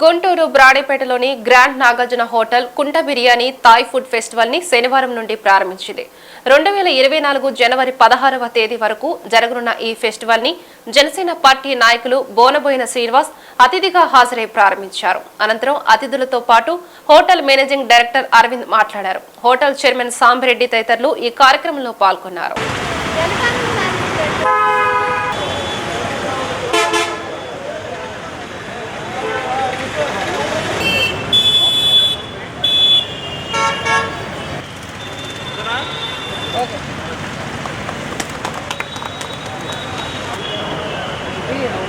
Guntur బ్రాడేపేటలోని grand Nagarjuna hotel kunda biryani Thai food ఫెస్టివల్ని శనివారం నుండి ప్రారంభించింది. రెండు వేల ఇరవై నాలుగు జనవరి పదహారవ తేదీ వరకు జరగనున్న ఈ ఫెస్టివల్ని జనసేన పార్టీ నాయకులు బోనబోయిన శ్రీనివాస్ అతిథిగా హాజరై ప్రారంభించారు. అనంతరం అతిథులతో పాటు హోటల్ మేనేజింగ్ డైరెక్టర్ అరవింద్ మాట్లాడారు. హోటల్ చైర్మన్ సాంబిరెడ్డి తదితరులు ఈ కార్యక్రమంలో పాల్గొన్నారు. Real.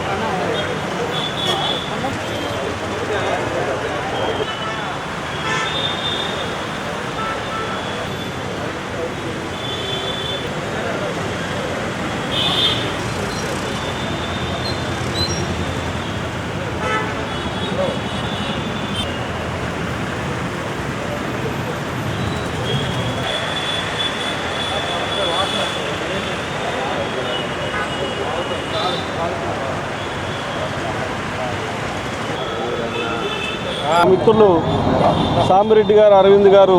మిత్రులు సామిరెడ్డి గారు అరవింద్ గారు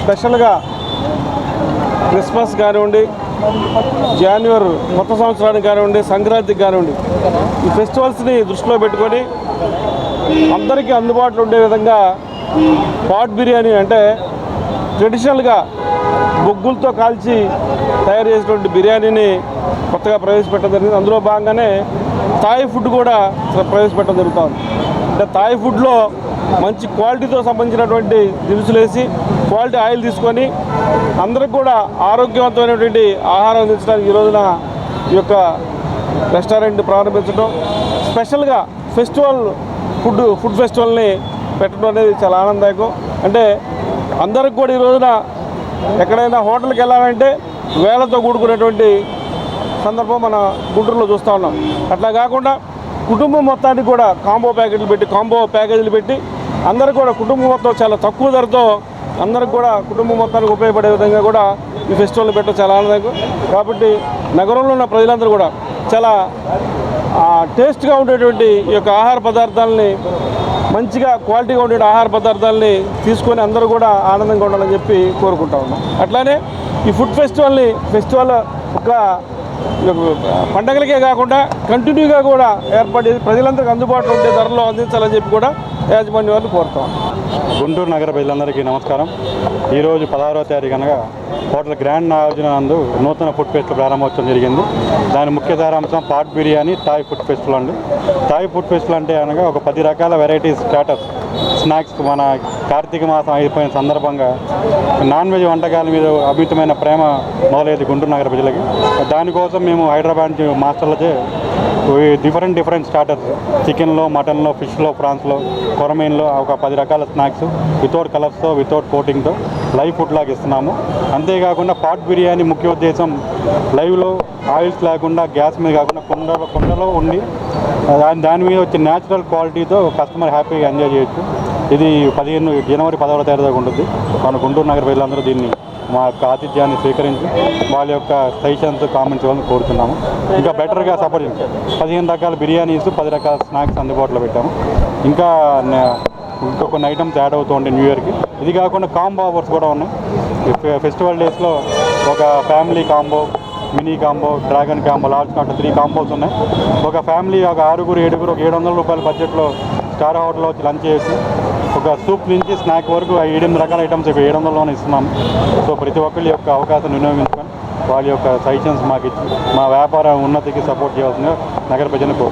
స్పెషల్గా క్రిస్మస్ కానివ్వండి జాన్యువరి కొత్త సంవత్సరానికి కానివ్వండి సంక్రాంతికి కానివ్వండి ఈ ఫెస్టివల్స్ని దృష్టిలో పెట్టుకొని అందరికీ అందుబాటులో ఉండే విధంగా పాట్ బిర్యానీ అంటే ట్రెడిషనల్గా బొగ్గులతో కాల్చి తయారు చేసినటువంటి బిర్యానీని కొత్తగా ప్రవేశపెట్టడం జరిగింది. అందులో భాగంగానే థాయ్ ఫుడ్ కూడా ప్రవేశపెట్టడం జరుగుతుంది అంటే థాయ్ ఫుడ్లో మంచి క్వాలిటీతో సంబంధించినటువంటి దినుసులు వేసి క్వాలిటీ ఆయిల్ తీసుకొని అందరికి కూడా ఆరోగ్యవంతమైనటువంటి ఆహారం అందించడానికి ఈ రోజున ఈ యొక్క రెస్టారెంట్ ప్రారంభించడం. స్పెషల్గా ఫెస్టివల్ ఫుడ్ ఫుడ్ ఫెస్టివల్ని పెట్టడం అనేది చాలా ఆనందదాయకం. అంటే అందరికి కూడా ఈ రోజున ఎక్కడైనా హోటల్కి వెళ్ళాలంటే వేలతో కూడుకునేటువంటి సందర్భం మన గుంటూరులో చూస్తూ ఉన్నాం. అట్లా కాకుండా కుటుంబం మొత్తానికి కూడా కాంబో ప్యాకెట్లు పెట్టి కాంబో ప్యాకేజీలు పెట్టి అందరూ కూడా కుటుంబం మొత్తం చాలా తక్కువ ధరతో అందరికి కూడా కుటుంబం మొత్తానికి ఉపయోగపడే విధంగా కూడా ఈ ఫెస్టివల్ పెట్టడం చాలా ఆనందంగా కాబట్టి నగరంలో ఉన్న ప్రజలందరూ కూడా చాలా టేస్ట్గా ఉండేటువంటి ఈ యొక్క ఆహార పదార్థాలని మంచిగా క్వాలిటీగా ఉండే ఆహార పదార్థాలని తీసుకొని అందరూ కూడా ఆనందంగా ఉండాలని చెప్పి కోరుకుంటా ఉన్నాం. అట్లానే ఈ ఫుడ్ ఫెస్టివల్ని ఫెస్టివల్ ఒక పండగలకే కాకుండా కంటిన్యూగా కూడా ఏర్పాటు చేసి ప్రజలందరికీ అందుబాటులో ఉండే ధరలో అందించాలని చెప్పి కూడా యాజమాన్య వారిని కోరుతాం గుంటూరు నగర ప్రజలందరికీ నమస్కారం. ఈరోజు పదహారవ తారీఖు అనగా హోటల్ గ్రాండ్ నాగార్జున నందు నూతన ఫుడ్ ఫెస్టివల్ ప్రారంభోత్సవం జరిగింది. దాని ముఖ్య సారాంశం pot biryani Thai food festival అండి. థాయ్ ఫుడ్ ఫెస్టివల్ అంటే అనగా ఒక పది రకాల వెరైటీస్ స్టార్టర్స్ స్నాక్స్ మన కార్తీక మాసం అయిపోయిన సందర్భంగా నాన్ వెజ్ వంటకాల మీద అమితమైన ప్రేమ మొదలైంది గుంటూరు నగర ప్రజలకి. దానికోసం మేము హైదరాబాద్ నుంచి మాస్టర్లచే డిఫరెంట్ డిఫరెంట్ స్టార్టర్స్ చికెన్లో మటన్లో ఫిష్లో ప్రాన్స్లో కొరమీన్లో ఒక పది రకాల స్నాక్స్ వితౌట్ కలర్స్తో వితౌట్ కోటింగ్తో లైవ్ ఫుడ్ లాగా ఇస్తున్నాము. అంతేకాకుండా పాట్ బిర్యానీ ముఖ్య ఉద్దేశం లైవ్లో ఆయిల్స్ లేకుండా గ్యాస్ మీద కాకుండా కుండలో కుండలో ఉండి దాని దాని మీద వచ్చే న్యాచురల్ క్వాలిటీతో కస్టమర్ హ్యాపీగా ఎంజాయ్ చేయొచ్చు. ఇది పదిహేను జనవరి పదహారో తారీఖు దాకా ఉంటుంది. మన గుంటూరు నగర ప్రజలందరూ దీన్ని మా యొక్క ఆతిథ్యాన్ని స్వీకరించి వాళ్ళ యొక్క సజెషన్స్ కామెంట్స్ ఇవ్వాలని కోరుతున్నాము. ఇంకా బెటర్గా సపోర్ట్ పదిహేను రకాల బిర్యానీస్ పది రకాల స్నాక్స్ అందుబాటులో పెట్టాము. ఇంకా ఇంకా కొన్ని ఐటమ్స్ యాడ్ అవుతూ ఉంటాయి న్యూ ఇయర్కి ఇది కాకుండా కాంబో ఆఫర్స్ కూడా ఉన్నాయి. ఫె- ఫెస్టివల్ డేస్లో ఒక family combo mini combo dragon combo large combo three combos ఉన్నాయి. ఒక ఫ్యామిలీ ఒక ఆరుగురు ఏడుగురు ఒక ఏడు వందల రూపాయల బడ్జెట్లో స్టార్ హోటల్లో వచ్చి లంచ్ చేసి ఒక సూప్ నుంచి స్నాక్ వరకు ఆ ఏడెనిమిది రకాల ఐటమ్స్ ఇప్పుడు ఏడు వందలలోనే ఇస్తున్నాం. సో ప్రతి ఒక్కరి యొక్క అవకాశం వినియోగించుకొని వాళ్ళ యొక్క సజెషన్స్ మాకు ఇచ్చి మా వ్యాపార ఉన్నతికి సపోర్ట్ చేయాల్సిందిగా నగర ప్రజలకు